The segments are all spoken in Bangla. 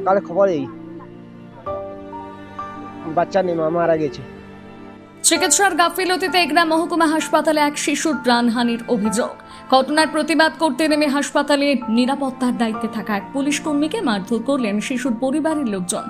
সকালে খবর এই। বাচ্চা নেই, মা মারা গেছে। চিকিৎসার গাফিলতিতে এগরা মহকুমা হাসপাতালে এক শিশুর প্রাণহানির অভিযোগ। ঘটনার প্রতিবাদ করতে নেমে হাসপাতালে নিরাপত্তার দায়িত্বে থাকা এক পুলিশ কর্মীকে মারধর করলেন শিশুর পরিবারের লোকজন।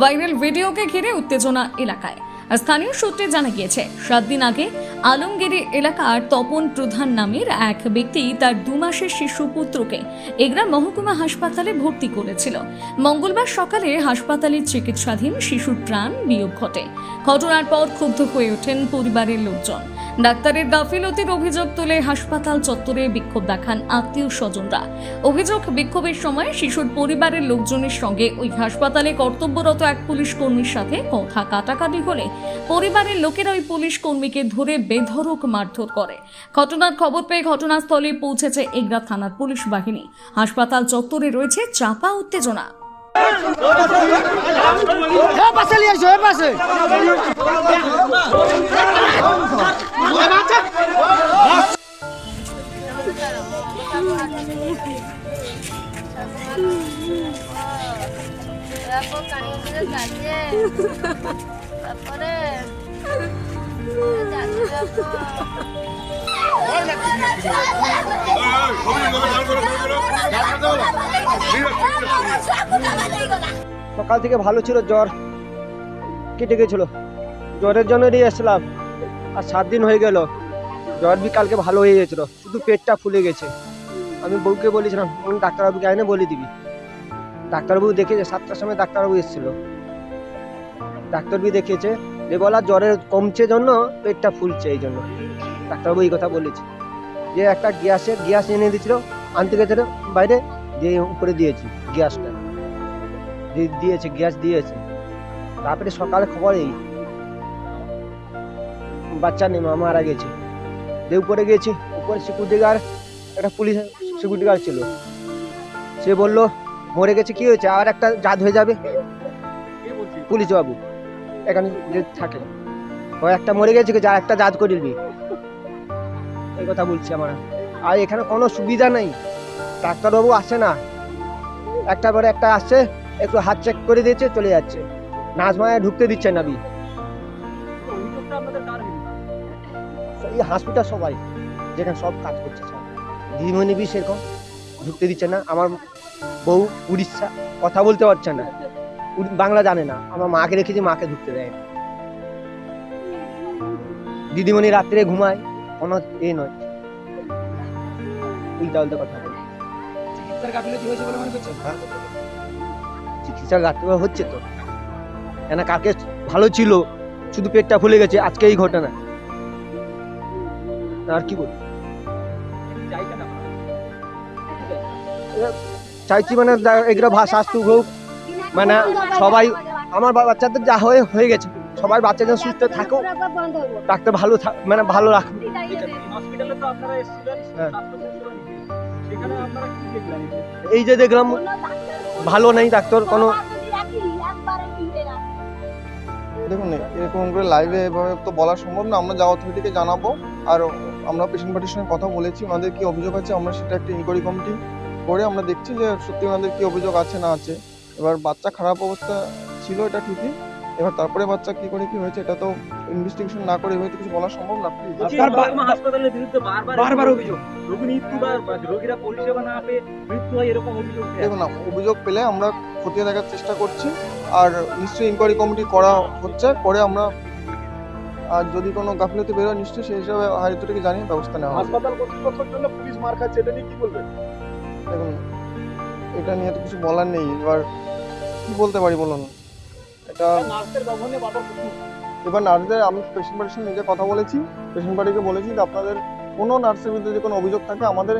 ভাইরাল ভিডিওকে ঘিরে উত্তেজনা এলাকায়। স্থানীয় সূত্রে জানা গিয়েছে, সাত দিন আগে আলমগিরি এলাকার তপন প্রধান নামের এক ব্যক্তি তার দু মাসের শিশু পুত্রকে এগরা মহকুমা হাসপাতালে ভর্তি করেছিল। মঙ্গলবার সকালে হাসপাতালে চিকিৎসাধীন শিশুর প্রাণ বিয়োগ ঘটে। ঘটনার পর ক্ষুব্ধ হয়ে ওঠেন পরিবারের লোকজন। ডাক্তারের গাফিলতির অভিযোগ তুলে হাসপাতাল চত্বরে বিক্ষোভ দেখান আত্মীয় স্বজনরা। অভিযোগ, বিক্ষোভের সময় শিশুর পরিবারের লোকজনের সঙ্গে ওই হাসপাতালে কর্তব্যরত এক পুলিশ কর্মীর সাথে কথা কাটাকাটি হলে পরিবারের লোকেরা ওই পুলিশ কর্মীকে ধরে বেধরক মারধর করে। ঘটনার খবর পেয়ে ঘটনাস্থলে পৌঁছেছে এগরা থানার পুলিশ বাহিনী। হাসপাতাল চত্বরে রয়েছে চাপা উত্তেজনা। এ পাশে। তারপরে সকাল থেকে ভালো ছিল জ্বর। কেটে গেছিল। জ্বরের জন্য নিয়ে এসেছিলাম। আর সাত দিন হয়ে গেল। জ্বর বি কালকে ভালো হয়ে গেছিল। শুধু পেটটা ফুলে গেছে। আমি বউকে বলেছিলাম "বলুন, ডাক্তারবাবুকে আইনে বলে দিবি। ডাক্তারবাবু দেখেছে সাতটার সময় ডাক্তারবাবু এসেছিল। ডাক্তারবি দেখিয়েছে যে বলা জ্বরের কমছে জন্য পেটটা ফুলছে এই জন্য। ডাক্তারবাবু এই কথা বলেছে। যে একটা গ্যাসে গ্যাস এনে দিয়েছিল আনতে গেছিল বাইরে দিয়ে উপরে দিয়েছি গ্যাসটা। দিয়েছে গ্যাস দিয়েছে। তারপরে সকালে খবর এই বাচ্চা নেই মারা গেছে। দিয়ে উপরে গেছি উপরে সিকিউরিটি গার্ড একটা পুলিশ সিকিউরিটি গার্ড ছিল। সে বলল মরে গেছে কি হয়েছে? আর একটা জাত হয়ে যাবে? পুলিশ বাবু। এখানে যে থাকে। ও একটা মরে গেছে যা একটা জাত করে দিবি। এই কথা বলছি আমার। আর এখানে কোনো সুবিধা নেই। ডাক্তারবাবু আসে না। একটা পরে একটা আসছে একটু হাত চেক করে দিয়েছে, চলে যাচ্ছে। নাচ মায়া ঢুকতে দিচ্ছে না বি। এই হসপিটাল সবাই, যেখানে সব কাজ করছে দিদিমণি বি সেরকম ঢুকতে দিচ্ছে না। আমার বউ উড়িষ্যা কথা বলতে পারছে না। বাংলা জানে না। আমার মাকে রেখেছি মাকে ঢুকতে দেয়। না দিদিমণি রাত্রে ঘুমায় কোনো এ নয়। উল্টা উল্টা কথা বলে। হ্যাঁ। চিকিৎসার ঘাটতি হচ্ছে তো। কেন কাকে ভালো ছিল শুধু পেটটা ফুলে গেছে আজকে এই ঘটনা। আর কি বলি চাইছি মানে এগুলো ভাষা হোক মানে সবাই আমার বা- বাচ্চাদের যা হয়ে হয়ে গেছে। সবাই বাচ্চা যেন সুস্থ থাকুক ডাক্তার ভালো থাক- মানে ভালো রাখুক। হ্যাঁ। এই যে দেখলাম ভালো নেই ডাক্তার কোনো দেখুন এরকম করে লাইভে এভাবে তো বলা সম্ভব না। আমরা যা অথরিটিকে জানাব আর আমরা পেশেন্ট পার্টির সঙ্গে কথা বলেছি ওনাদের কি অভিযোগ আছে আমরা সেটা একটা ইনকোয়ারি কমিটি করে আমরা দেখছি যে সত্যি ওনাদের কি অভিযোগ আছে না আছে। এবার বাচ্চা খারাপ অবস্থা ছিল এটা ঠিকই। এবার তারপরে বাচ্চা কি করে কি হয়েছে এটা তো ইনভেস্টিগেশন না করে এভাবে তো কিছু বলা সম্ভব না প্লিজ আপনার মহকুমা হাসপাতালের বিরুদ্ধে বারবার বারবার অভিযোগ। রোগী মৃত্যু বা রোগীরা পরিষেবা না পেয়ে মৃত্যু হয় এরকম অভিযোগ আসে। দেখুন না অভিযোগ পেলে আমরা খতিয়ে দেখার চেষ্টা করছি আর নিশ্চয়ই ইনকোয়ারি কমিটি করা হচ্ছে করে আমরা আর যদি কোনো গাফিলতি বেরোয় নিশ্চয়ই সেই হিসাবে অথরিটিকে জানিয়ে ব্যবস্থা নেওয়া হবে। হাসপাতাল কর্তৃপক্ষের জন্য পুলিশ মার খাচ্ছে এটা নিয়ে কি বলবেন? দেখুন এটা নিয়ে তো কিছু বলার নেই এবার কি বলতে পারি বলুন? এটা এবার নার্সদের আমি পেশেন্ট পার্টির সঙ্গে নিজে কথা বলেছি পেশেন্ট পার্টিকে বলেছি যে আপনাদের কোনো নার্সের বিরুদ্ধে যদি কোনো অভিযোগ থাকে আমাদের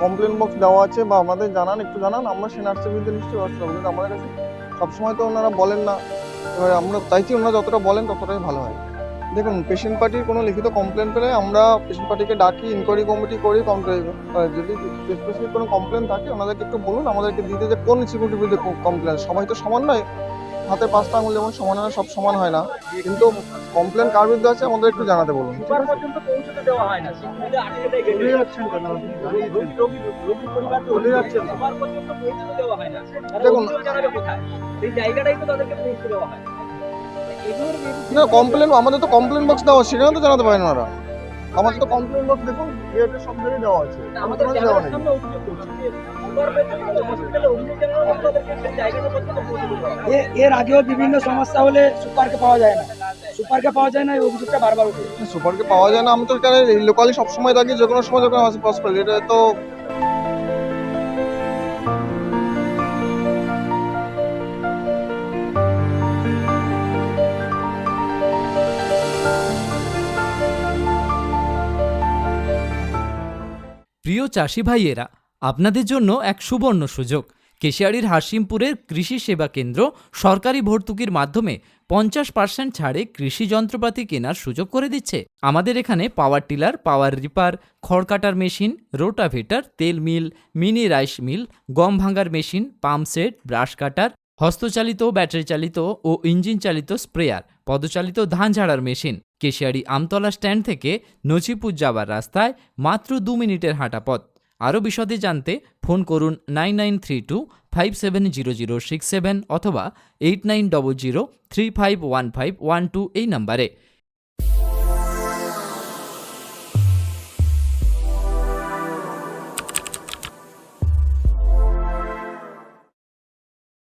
কমপ্লেন বক্স দেওয়া আছে বা আমাদের জানান একটু জানান আমরা সেই নার্সের বিরুদ্ধে নিশ্চয়ই ব্যবস্থা কিন্তু আমাদের কাছে সবসময় তো ওনারা বলেন না। এবার আমরা চাইছি ওনারা যতটা বলেন ততটাই ভালো হয়। দেখুন পেশেন্ট পার্টির কোনো লিখিত কমপ্লেন পেলে আমরা পেশেন্ট পার্টিকে ডাকি ইনকোয়ারি কমিটি করি কমপ্লেন যদি স্পেসিফিক কোনো কমপ্লেন থাকে ওনাদেরকে একটু বলুন আমাদেরকে দিতে যে কোন সিকিউরিটির বিরুদ্ধে কমপ্লেন সবাই তো সমান নয়। হাতে পাঁচটা আঙুল যেমন সমান হয় সব সমান হয় না। কিন্তু কমপ্লেন কার বিরুদ্ধে আছে আমাদের একটু জানাতে বলুন। হয় হয় দেখুন- অভিযোগ জানাবে কোথায়? সেই জায়গাটাই তো তাদেরকে পৌঁছতে দেওয়া হয়। না। কমপ্লেন আমাদের তো কমপ্লেন বক্স দেওয়া আছে, সেখানে তো জানাতে পারেন ওরা আমাদের তো কমপ্লেন বক্স দেখুন গেটে সব জায়গায় দেওয়া আছে। আমাদের আমাদের দেওয়া নেই। এর আগেও বিভিন্ন সমস্যা হলে সুপারকে পাওয়া যায় না। সুপারকে পাওয়া যায় না এই অভিযোগটা বারবার উঠে। সুপারকে পাওয়া যায় না আমি তো এখানে লোকালি সবসময় থাকি যে কোনো সময় যখন হসপিটাল এটা তো চাষি ভাইয়েরা, আপনাদের জন্য এক সুবর্ণ সুযোগ। কেশিয়াড়ির হাসিমপুরের কৃষি সেবা কেন্দ্র সরকারি ভর্তুকির মাধ্যমে পঞ্চাশ পার্সেন্ট ছাড়ে কৃষি যন্ত্রপাতি কেনার সুযোগ করে দিচ্ছে। আমাদের এখানে পাওয়ার টিলার, পাওয়ার রিপার, খড় কাটার মেশিন, রোটাভেটার, তেল মিল, মিনি রাইস মিল, গম ভাঙার machine, pump set, brush cutter, হস্তচালিত ব্যাটারি চালিত ও ইঞ্জিন চালিত স্প্রেয়ার, পদচালিত ধান ঝাড়ার মেশিন। কেশিয়াড়ি আমতলা স্ট্যান্ড থেকে নচিপুর যাওয়ার রাস্তায় মাত্র দু মিনিটের হাঁটা পথ। আরও বিশদে জানতে ফোন করুন nine nine three two five seven zero zero six seven অথবা eight nine double zero three five one five one two এই নাম্বারে।